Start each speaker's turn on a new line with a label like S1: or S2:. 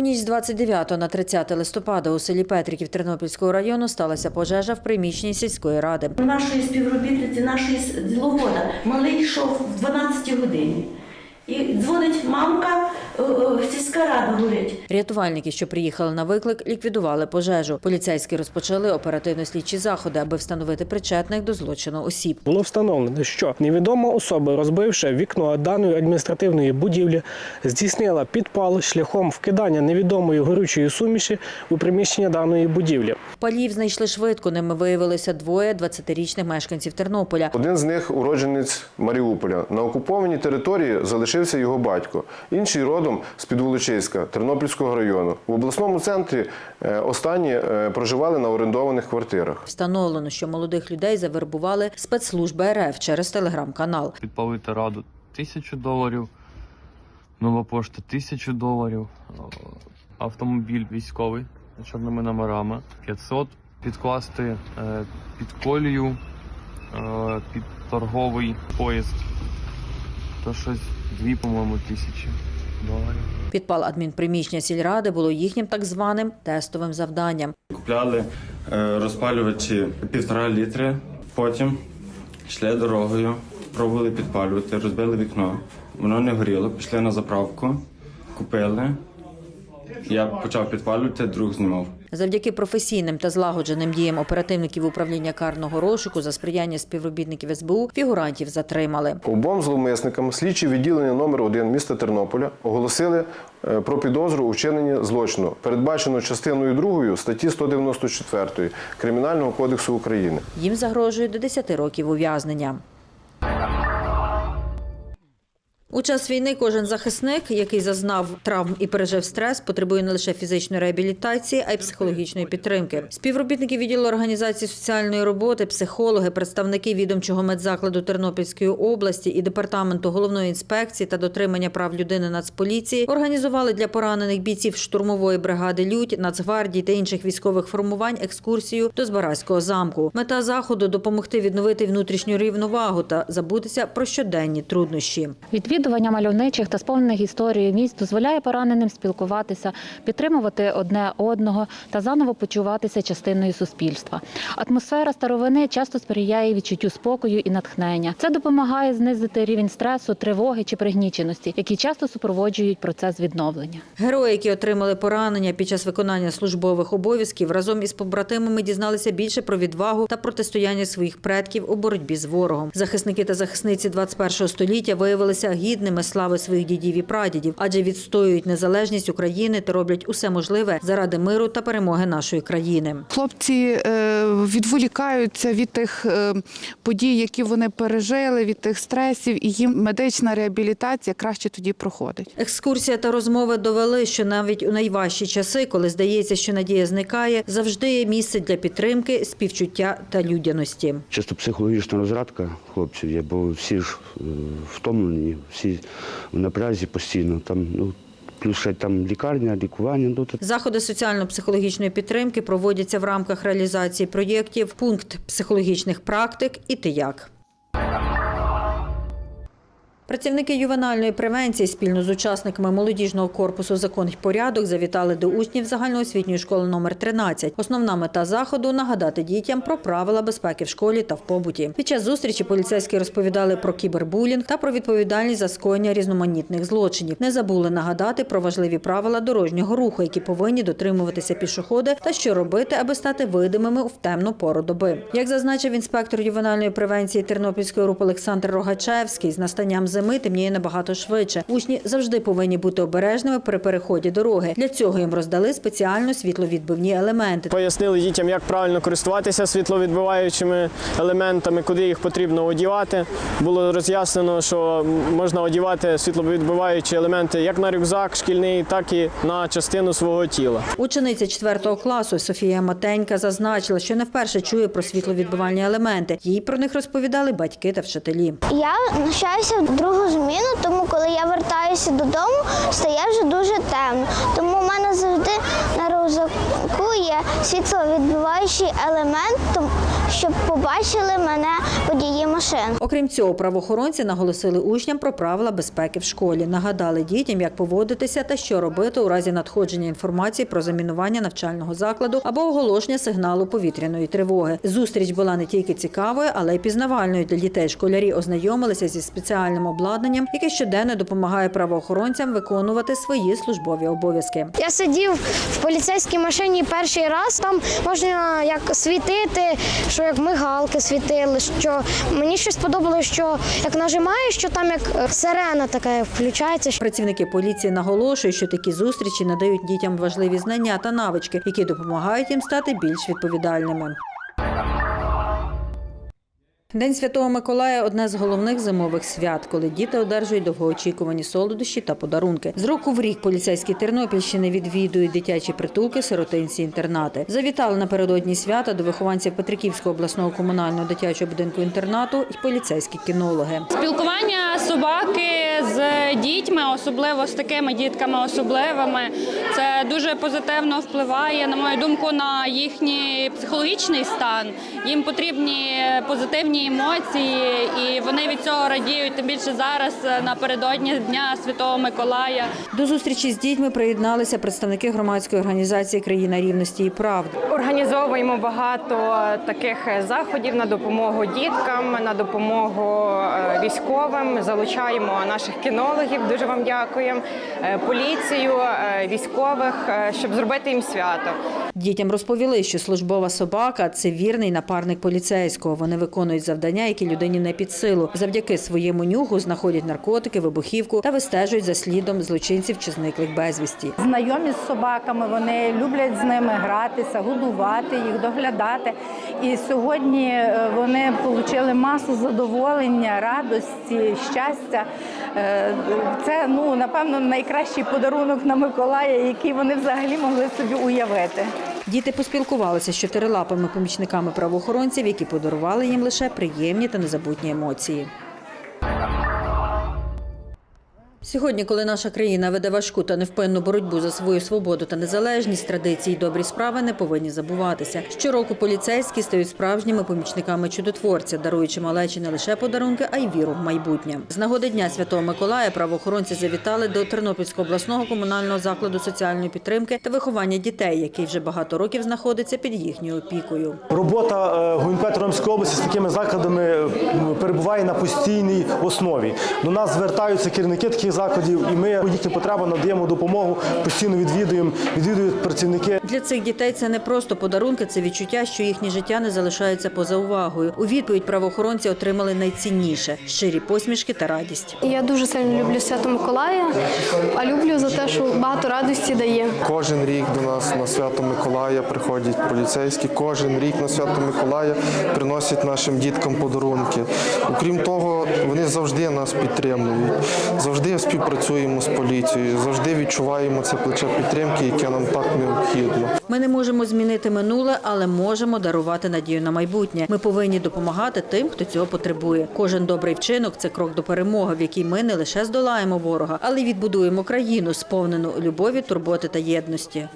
S1: У ніч з 29 на 30 листопада у селі Петриків Тернопільського району сталася пожежа в приміщенні сільської ради.
S2: Нашої співробітниці, нашої діловода, малий йшов в 12 годині. І дзвонить мамка, е, е, сільська рада горить.
S1: Рятувальники, що приїхали на виклик, ліквідували пожежу. Поліцейські розпочали оперативно-слідчі заходи, аби встановити причетних до злочину осіб.
S3: Було встановлено, що невідома особа, розбивши вікно даної адміністративної будівлі, здійснила підпал шляхом вкидання невідомої горючої суміші у приміщення даної будівлі.
S1: Палів знайшли швидко. Ними виявилося двоє 20-річних мешканців Тернополя.
S4: Один з них уродженець Маріуполя. На окупованій території залишився його батько. Інший родом з Підволочиська Тернопільського району. В обласному центрі е, останні е, проживали на орендованих квартирах.
S1: Встановлено, що молодих людей завербували спецслужби РФ через телеграм-канал.
S5: підпалити раду тисячу доларів, нова пошта тисячу доларів, е, автомобіль військовий чорними номерами 500, підкласти під колію, під торговий поїзд, то щось дві, по-моєму, тисячі доларів.
S1: Підпал адмінприміщення сільради було їхнім так званим тестовим завданням.
S6: Купляли е, розпалювачі півтора літри, потім йшли дорогою, пробували підпалювати, розбили вікно. Воно не горіло, пішли на заправку, купили. Я почав підпалювати, друг знімав.
S1: Завдяки професійним та злагодженим діям оперативників управління карного розшуку за сприяння співробітників СБУ фігурантів затримали.
S4: Обом зловмисникам слідчі відділення номер 1 міста Тернополя оголосили е, про підозру у вчиненні злочину, передбачено частиною 2 статті 194 Кримінального кодексу України.
S1: Їм загрожує до 10 років ув'язнення. У час війни кожен захисник, який зазнав травм і пережив стрес, потребує не лише фізичної реабілітації, а й психологічної підтримки. Співробітники відділу організації соціальної роботи, психологи, представники відомчого медзакладу Тернопільської області і департаменту головної інспекції та дотримання прав людини Нацполіції організували для поранених бійців штурмової бригади Людь, Нацгвардії та інших військових формувань екскурсію до Збаразького замку. Мета заходу допомогти відновити внутрішню рівновагу та забутися про щоденні труднощі.
S7: Відвідування мальовничих та сповнених історією місць дозволяє пораненим спілкуватися, підтримувати одне одного та заново почуватися частиною суспільства. Атмосфера старовини часто сприяє відчуттю спокою і натхнення. Це допомагає знизити рівень стресу, тривоги чи пригніченості, які часто супроводжують процес відновлення.
S1: Герої, які отримали поранення під час виконання службових обов'язків, разом із побратимами дізналися більше про відвагу та протистояння своїх предків у боротьбі з ворогом. Захисники та захисниці 21 століття виявилися гідними слави своїх дідів і прадідів, адже відстоюють незалежність України та роблять усе можливе заради миру та перемоги нашої країни.
S8: Хлопці е, відволікаються від тих е, подій, які вони пережили, від тих стресів, і їм медична реабілітація краще тоді проходить.
S1: Екскурсія та розмови довели, що навіть у найважчі часи, коли здається, що надія зникає, завжди є місце для підтримки, співчуття та людяності.
S9: Чисто психологічна розрадка хлопців є, бо всі ж е, втомлені, всі в напрязі постійно. Там, ну, плюс ще там лікарня, лікування. Ну,
S1: Заходи соціально-психологічної підтримки проводяться в рамках реалізації проєктів Пункт психологічних практик і ти як. Працівники ювенальної превенції спільно з учасниками молодіжного корпусу «Закон й порядок» завітали до учнів загальноосвітньої школи номер 13. Основна мета заходу нагадати дітям про правила безпеки в школі та в побуті. Під час зустрічі поліцейські розповідали про кібербулінг та про відповідальність за скоєння різноманітних злочинів. Не забули нагадати про важливі правила дорожнього руху, які повинні дотримуватися пішоходи, та що робити, аби стати видимими в темну пору доби. Як зазначив інспектор ювенальної превенції Тернопільської РУП Олександр Рогачевський, з настанням зими темніє набагато швидше. Учні завжди повинні бути обережними при переході дороги. Для цього їм роздали спеціально світловідбивні елементи.
S10: Пояснили дітям, як правильно користуватися світловідбиваючими елементами, куди їх потрібно одягати. Було роз'яснено, що можна одягати світловідбиваючі елементи як на рюкзак шкільний, так і на частину свого тіла.
S1: Учениця 4 класу Софія Матенька зазначила, що не вперше чує про світловідбивальні елементи. Їй про них розповідали батьки та вчителі.
S11: Я навчаюся в другу зміну, тому коли я вертаюся додому, стає вже дуже темно. Тому в мене завжди на рюкзаку є світловідбиваючий елемент, щоб побачили мене водії машин.
S1: Окрім цього, правоохоронці наголосили учням про правила безпеки в школі, нагадали дітям, як поводитися та що робити у разі надходження інформації про замінування навчального закладу або оголошення сигналу повітряної тривоги. Зустріч була не тільки цікавою, але й пізнавальною для дітей. Школярі ознайомилися зі спеціальним обладнанням, яке щоденно допомагає правоохоронцям виконувати свої службові обов'язки.
S11: Я сидів в поліцейській машині перший раз. Там можна як світити, що як мигалки світили. Що мені щось сподобалося, що як нажимаєш, що там як е, сирена така включається.
S1: Працівники поліції наголошують, що такі зустрічі надають дітям важливі знання та навички, які допомагають їм стати більш відповідальними. День Святого Миколая одне з головних зимових свят, коли діти одержують довгоочікувані солодощі та подарунки. З року в рік поліцейські Тернопільщини відвідують дитячі притулки, сиротинці, інтернати. Завітали напередодні свята до вихованців Петриківського обласного комунального дитячого будинку інтернату і поліцейські кінологи.
S12: Спілкування собаки з дітьми, особливо з такими дітками особливими, це дуже позитивно впливає, на мою думку, на їхній психологічний стан. Їм потрібні позитивні емоції, і вони від цього радіють. Тим більше зараз напередодні Дня Святого Миколая.
S1: До зустрічі з дітьми приєдналися представники громадської організації Країна рівності і правди.
S13: Організовуємо багато таких заходів на допомогу діткам, на допомогу е, військовим. Залучаємо наших кінологів. Дуже вам дякуємо. е, Поліцію, е, військових, е, щоб зробити їм свято.
S1: Дітям розповіли, що службова собака це вірний напарник поліцейського. Вони виконують завдання, які людині не під силу. Завдяки своєму нюху знаходять наркотики, вибухівку та вистежують за слідом злочинців чи зниклих безвісті.
S14: знайомі з собаками, вони люблять з ними гратися, годувати їх, доглядати. І сьогодні вони отримали масу задоволення, радості, щастя. Це ну напевно найкращий подарунок на Миколая, який вони взагалі могли собі уявити.
S1: Діти поспілкувалися з чотирилапими помічниками правоохоронців, які подарували їм лише приємні та незабутні емоції. Сьогодні, коли наша країна веде важку та невпинну боротьбу за свою свободу та незалежність, традиції добрі справи не повинні забуватися. Щороку поліцейські стають справжніми помічниками чудотворця, даруючи малечі не лише подарунки, а й віру в майбутнє. З нагоди Дня Святого Миколая правоохоронці завітали до Тернопільського обласного комунального закладу соціальної підтримки та виховання дітей, який вже багато років знаходиться під їхньою опікою.
S15: Робота е, ГУНП області з такими закладами е, перебуває на постійній основі. До нас звертаються керівники таких закладів, і ми по їхнім потребам надаємо допомогу, постійно відвідуємо, відвідують працівники.
S1: Для цих дітей це не просто подарунки, це відчуття, що їхнє життя не залишається поза увагою. У відповідь правоохоронці отримали найцінніше щирі посмішки та радість.
S11: Я дуже сильно люблю Свято Миколая, а люблю за те, що багато радості дає.
S16: Кожен рік до нас на свято Миколая приходять поліцейські. Кожен рік на свято Миколая приносять нашим діткам подарунки. Окрім того, вони завжди нас підтримують, завжди співпрацюємо з поліцією, завжди відчуваємо це плече підтримки, яке нам так необхідно.
S1: Ми не можемо змінити минуле, але можемо дарувати надію на майбутнє. Ми повинні допомагати тим, хто цього потребує. Кожен добрий вчинок це крок до перемоги, в якій ми не лише здолаємо ворога, але й відбудуємо країну, сповнену любові, турботи та єдності.